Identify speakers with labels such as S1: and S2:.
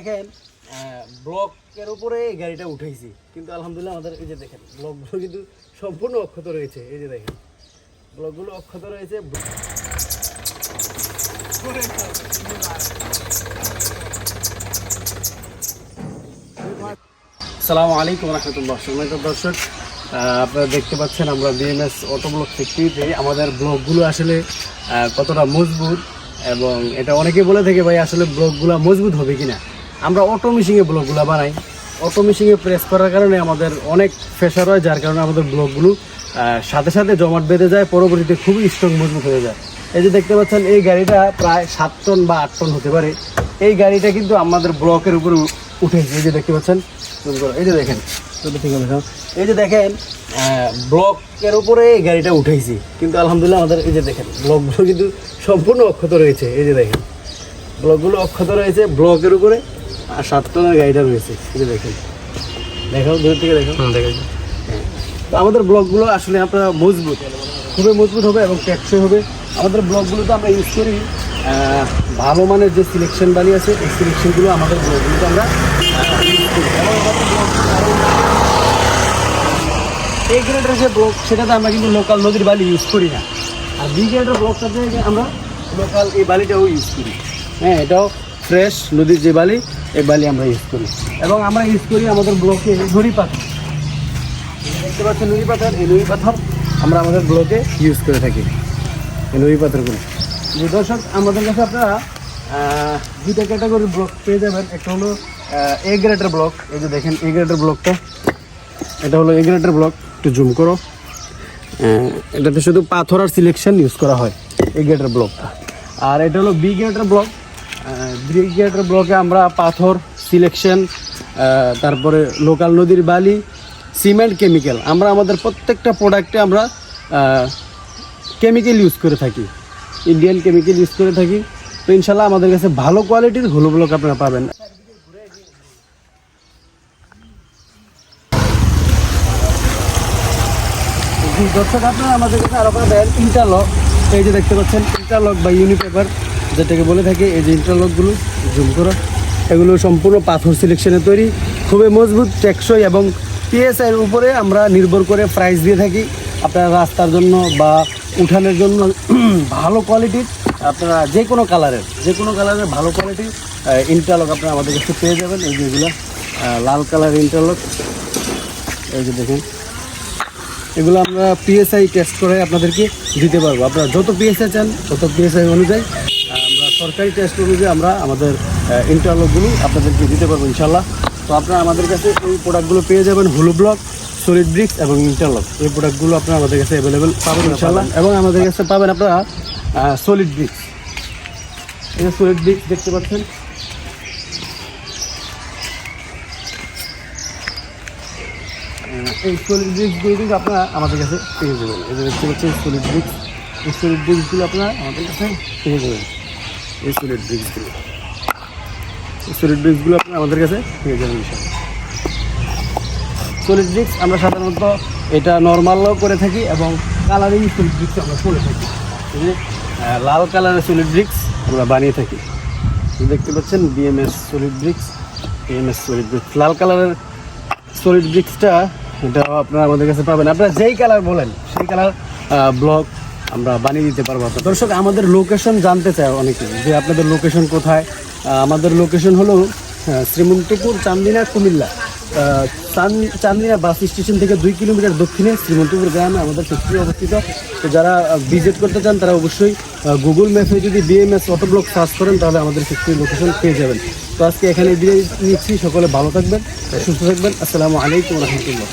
S1: দেখেন ব্লকের উপরে এই গাড়িটা উঠাইছি। কিন্তু আলহামদুলিল্লাহ আমাদের এই যে দেখেন, ব্লকগুলো কিন্তু সম্পূর্ণ অক্ষত রয়েছে। এই যে দেখেন, ব্লকগুলো অক্ষত রয়েছে। সালামু আলাইকুম রহমতুল্লাহ। সম্মানিত দর্শক আপনারা দেখতে পাচ্ছেন আমরা বিএমএস অটো ব্লক ফ্যাক্টরিতে আমাদের ব্লকগুলো আসলে কতটা মজবুত এবং এটা অনেকে বলে থাকে, ভাই, আসলে ব্লকগুলো মজবুত হবে কিনা? আমরা অটো মেশিনে ব্লকগুলো বানাই। অটো মেশিনে প্রেস করার কারণে আমাদের অনেক প্রেশার হয়, যার কারণে আমাদের ব্লকগুলো সাথে সাথে জমাট বেঁধে যায়, পরবর্তীতে খুবই স্ট্রং মজবুত হয়ে যায়। এই যে দেখতে পাচ্ছেন, এই গাড়িটা প্রায় সাত টন বা আট টন হতে পারে। এই গাড়িটা কিন্তু আমাদের ব্লকের উপরে উঠেছে। এই যে দেখতে পাচ্ছেন, এই যে দেখেন, এই যে দেখেন ব্লকের উপরে এই গাড়িটা উঠেছি। কিন্তু আলহামদুলিল্লাহ আমাদের এই যে দেখেন ব্লকগুলো কিন্তু সম্পূর্ণ অক্ষত রয়েছে। এই যে দেখেন ব্লকগুলো অক্ষত রয়েছে ব্লকের উপরে। আর সাত টনের গাড়িটা রয়েছে যে দেখেন। দেখাও দূর থেকে দেখাও। হ্যাঁ। তো আমাদের ব্লকগুলো আসলে আপনারা মজবুত খুবই মজবুত হবে এবং টেকসই হবে। আমাদের ব্লকগুলোতে আমরা ইউজ করি। ভালো মানের যে সিলেকশন বালি আছে এই সিলেকশনগুলো আমাদের ব্লকগুলোতে আমরা ব্লকগুলো এই গ্রেডের যে ব্লক সেটাতে আমরা কিন্তু লোকাল নদীর বালি ইউজ করি না। আর বি গ্রেডের ব্লকটাতে আমরা লোকাল এই বালিটাও ইউজ করি। হ্যাঁ এটাও ফ্রেশ নদীর যে বালি, এই বালি আমরা ইউজ করি। এবং আমরা ইউজ করি আমাদের ব্লকে নুড়ি পাথর। দেখতে পাচ্ছেন নুড়ি পাথর? এই নুড়ি পাথর আমরা আমাদের ব্লকে ইউজ করে থাকি, এই নুড়ি পাথরগুলো। যে দর্শক, আমাদের কাছে আপনারা দুইটা ক্যাটাগরির ব্লক পেয়ে যাবেন। একটা হলো এ গ্রেডের ব্লক এই যে দেখেন এ গ্রেডের ব্লকটা এটা হলো এ গ্রেডের ব্লক একটু জুম করো। এটাতে শুধু পাথর আর সিলেকশন ইউজ করা হয় এ গ্রেডের ব্লকটা আর এটা হলো বি গ্রেডের ব্লক বি গ্রেডের ব্লকে আমরা পাথর সিলেকশন তারপরে লোকাল নদীর বালি সিমেন্ট কেমিক্যাল আমরা আমাদের প্রত্যেকটা প্রোডাক্টে আমরা কেমিক্যাল ইউজ করে থাকি। ইন্ডিয়ান কেমিক্যাল ইউজ করে থাকি। তো ইনশাল্লাহ আমাদের কাছে ভালো কোয়ালিটির হলো ব্লক আপনারা পাবেন। দর্শক, আপনারা আমাদের কাছে আরও পাবেন ইন্টারলক এই যে দেখতে পাচ্ছেন ইন্টারলক বা ইউনিপেপার যেটাকে বলে থাকে এই যে ইন্টারলকগুলো জুম করো এগুলো সম্পূর্ণ পাথর সিলেকশনে তৈরি খুবই মজবুত টেকসই এবং পিএসআইয়ের উপরে আমরা নির্ভর করে প্রাইস দিয়ে থাকি। আপনারা রাস্তার জন্য বা উঠানের জন্য ভালো কোয়ালিটির আপনারা যে কোনো কালারের যে কোনো কালারের ভালো কোয়ালিটির ইন্টারলক আপনারা আমাদের কাছে পেয়ে যাবেন। এই যে এগুলো আহ, লাল কালার ইন্টারলক এই যে দেখুন এগুলো আমরা পিএসআই টেস্ট করে আপনাদেরকে দিতে পারব। আপনারা যত পিএসআই চান তত পিএসআই অনুযায়ী সরকারি টেস্ট অনুযায়ী আমরা আমাদের ইন্টারলকগুলো আপনাদেরকে দিতে পারব ইনশাল্লাহ তো আপনারা আমাদের কাছে এই প্রোডাক্টগুলো পেয়ে যাবেন হুলু ব্লক সলিড ব্রিক্স এবং ইন্টারলক এই প্রোডাক্টগুলো আপনারা আমাদের কাছে অ্যাভেলেবেল পাবেন ইনশাল্লাহ এবং আমাদের কাছে পাবেন আপনারা সলিড ব্রিক্স এই সলিড ব্রিক্স দেখতে পাচ্ছেন। এই সলিড ব্রিক্সগুলো কিন্তু আপনারা আমাদের কাছে পেয়ে যাবেন। এই যে দেখতে পাচ্ছেন সলিড ব্রিক্স এই সলিড ব্রিক্সগুলো আপনারা আমাদের কাছে পেয়ে যাবেন। এই সলিড ব্রিক্সগুলো সলিড ব্রিক্সগুলো আপনারা আমাদের কাছে পেয়ে যাবেন ইনশাআল্লাহ। সলিড ব্রিক্স আমরা সাধারণত এটা নর্মালও করে থাকি এবং কালারিং সলিড ব্রিক্স আমরা করে থাকি। যে লাল কালারের সলিড ব্রিক্স আমরা বানিয়ে থাকি। দেখতে পাচ্ছেন BMS solid bricks BMS solid bricks লাল কালারের সলিড ব্রিক্সটা এটা আপনারা আমাদের কাছে পাবেন। আপনারা যেই কালার বলেন, সেই কালার ব্লক আমরা বানিয়ে দিতে পারব। দর্শক, আমাদের লোকেশন জানতে চায় অনেকে যে আপনাদের লোকেশন কোথায়। আমাদের লোকেশন হলো শ্রীমন্তপুর, চান্দিনা, কুমিল্লা। চান্দিনা বাস স্টেশন থেকে দুই কিলোমিটার দক্ষিণে শ্রীমন্তপুর গ্রামে আমাদের ফ্যাক্টরি অবস্থিত। তো যারা ভিজিট করতে চান, তারা অবশ্যই গুগল ম্যাপে যদি বিএমএস অটো ব্লক সার্চ করেন, তাহলে আমাদের ফ্যাক্টরি লোকেশন পেয়ে যাবেন। তো আজকে এখানে বিদায় নিচ্ছি। সকলে ভালো থাকবেন, সুস্থ থাকবেন। আসসালামু আলাইকুম রহমতুল্লাহ।